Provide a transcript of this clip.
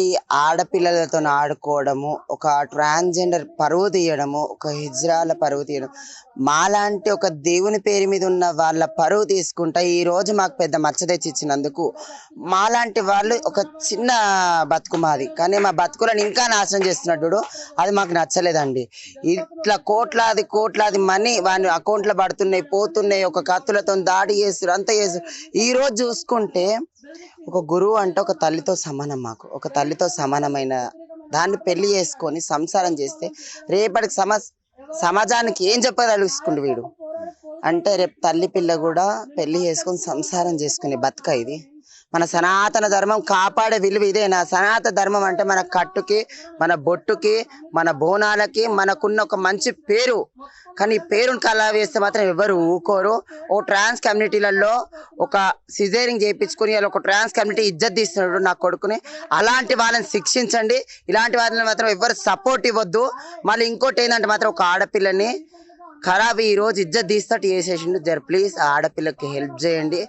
ఇలాంటి ఆడపిల్లలతో ఆడుకోవడము ఒక ట్రాన్స్జెండర్ పరువు తీయడము ఒక హిజ్రాల పరువు తీయడం. మాలాంటి ఒక దేవుని పేరు మీద ఉన్న వాళ్ళ పరువు తీసుకుంటా ఈ రోజు మాకు పెద్ద మచ్చ తెచ్చి ఇచ్చినందుకు మాలాంటి వాళ్ళు ఒక చిన్న బతుకు మాది. కానీ మా బతుకులను ఇంకా నాశనం చేస్తున్నట్టు అది మాకు నచ్చలేదండి. ఇట్లా కోట్లాది కోట్లాది మనీ వాని అకౌంట్లో పడుతున్నాయి పోతున్నాయి ఒక కత్తులతో దాడి చేస్తారు అంత చేస్తారు ఈరోజు చూసుకుంటే ఒక గురువు అంటే ఒక తల్లితో సమానం మాకు. ఒక తల్లితో సమానమైన దాన్ని పెళ్ళి చేసుకొని సంసారం చేస్తే రేపటికి సమ సమాజానికి ఏం చెప్పదలుచుకుంటు వీడు? అంటే రేపు తల్లి పిల్ల కూడా పెళ్ళి చేసుకొని సంసారం చేసుకుని బతుక ఇది. మన సనాతన ధర్మం కాపాడే విలువ ఇదేనా సనాతన ధర్మం అంటే మన కట్టుకి మన బొట్టుకి మన బోనాలకి మనకున్న ఒక మంచి పేరు. కానీ ఈ పేరుని కలా వేస్తే మాత్రం ఎవరు ఊకోరు. ఓ ట్రాన్స్ కమ్యూనిటీలలో ఒక సిజేరింగ్ చేయించుకుని వాళ్ళ ఒక ట్రాన్స్ కమ్యూనిటీ ఇజ్జత్ తీస్తున్నాడు నా కొడుకుని. అలాంటి వాళ్ళని శిక్షించండి. ఇలాంటి వాళ్ళని మాత్రం ఎవరు సపోర్ట్ ఇవ్వద్దు. మళ్ళీ ఇంకోటి ఏంటంటే మాత్రం ఒక ఆడపిల్లని ఖరాబ్ ఈ రోజు ఇజ్జత్ తీస్తట్టు చేసేసిండు. జర ప్లీజ్ ఆ ఆడపిల్లకి హెల్ప్ చేయండి.